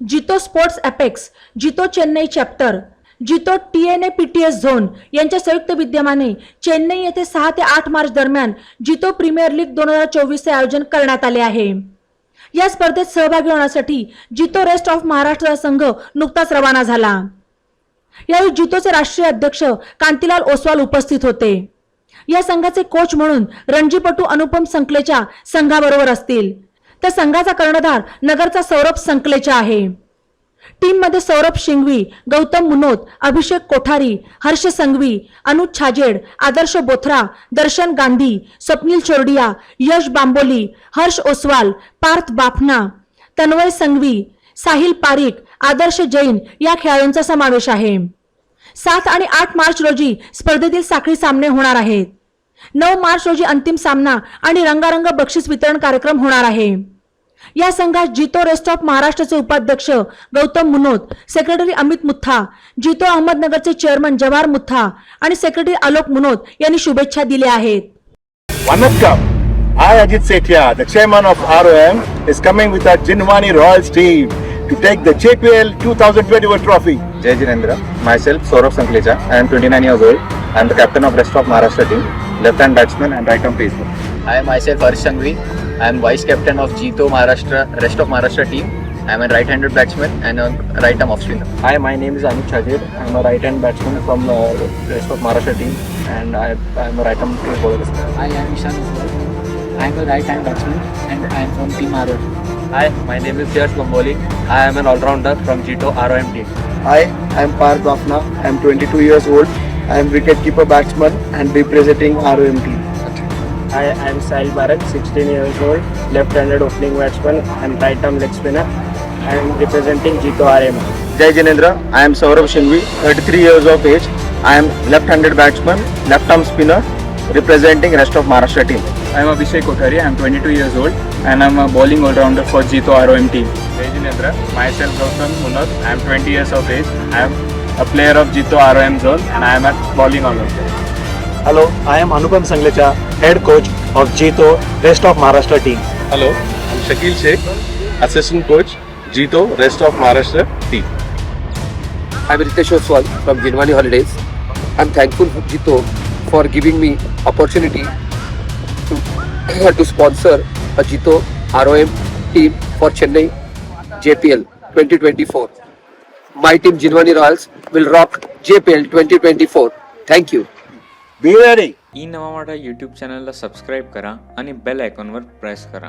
JITO sports apex JITO Chennai chapter JITO T N A P T S zone यांच्या संयुक्त विद्यमाने चेन्नई येथे सहा ते आठ मार्च दरम्यान जितो प्रीमियर लीग दोन हजार चोवीसचे आयोजन करण्यात आले आहे. या स्पर्धेत सहभागी होण्यासाठी जितो रेस्ट ऑफ महाराष्ट्र संघ नुकताच रवाना झाला. यावेळी जितोचे राष्ट्रीय अध्यक्ष कांतीलाल ओसवाल उपस्थित होते. या संघाचे कोच म्हणून रणजीपटू अनुपम संकलेच्या संघाबरोबर असतील. तर संघाचा कर्णधार नगरचा सौरभ संकलेचा आहे. टीममध्ये सौरभ शिंगवी गौतम मुनोत अभिषेक कोठारी हर्ष संघवी अनुज छाजेड आदर्श बोथरा दर्शन गांधी स्वप्नील चोरडिया यश बांबोली हर्ष ओसवाल पार्थ बाफना तन्वय संघवी साहिल पारिक आदर्श जैन या खेळाडूंचा समावेश आहे. सात आणि आठ मार्च रोजी स्पर्धेतील साखळी सामने होणार आहेत. नऊ मार्च रोजी अंतिम सामना आणि रंगारंग बक्षीस वितरण कार्यक्रम होणार आहे या संघात जितो रेस्ट ऑफ महाराष्ट्राचे उपाध्यक्ष गौतम मुनोत सेक्रेटरी अमित मुथा जितो अहमदनगरचे चेअरमन जवाहर मुथा आणि सेक्रेटरी आलोक मुनोत यांनी शुभेच्छा दिल्या आहेत. I, Ajit Sethia, the chairman of ROM, is coming with our Jinwani Royals team to take the JPL 2021 trophy. Jai Jinendra. Myself, Saurabh Sanklecha. I am 29 years old. I am the captain of rest of Maharashtra team, left-hand batsman and right-arm pacer. I am myself Harsh Sanghvi. I am vice captain of Jito Maharashtra, rest of Maharashtra team. I am a right-handed batsman and a right arm off spinner. Hi, my name is Anuj Chajed. I am a right-hand batsman from uh, rest of Maharashtra team and I, I am a right-arm bowler. I am Ishan I am a right hand batsman and I am from Team RR. Hi, my name is Yash Gamboli. I am an all-rounder from Jito ROM team. Hi, I am Parth Bafna. I am 22 years old. I am wicketkeeper batsman and representing ROM team. I am Sahil Bharat, 16 years old, left-handed opening batsman and right-arm leg spinner. I am representing Jito RM. Jai Jinendra. I am Saurabh Shingvi, 33 years of age. I am left-handed batsman, left-arm spinner, representing rest of Maharashtra team. I am Abhishek Kothari. I am 22 years old and I am a bowling all-rounder for Jito ROM team. Jai Jinendra. Myself Gautam Munot. I am 20 years of age. I am a player of Jito ROM zone and I am a bowling all-rounder. Hello, I am Anupam Sanglecha, head coach of Jito, rest of Maharashtra team. Hello, I'm Shakil Sheikh, assistant coach, Jito, rest of Maharashtra team. I'm Ritesh Oswal from Ginwani Holidays. I'm thankful for Jito for giving me opportunity to, to sponsor a Jito ROM team for Chennai JPL 2024. My team Ginwani Royals will rock JPL 2024. Thank you. Be ready. ई नवा Maratha YouTube चॅनलला subscribe करा आणि bell आयकॉनवर press करा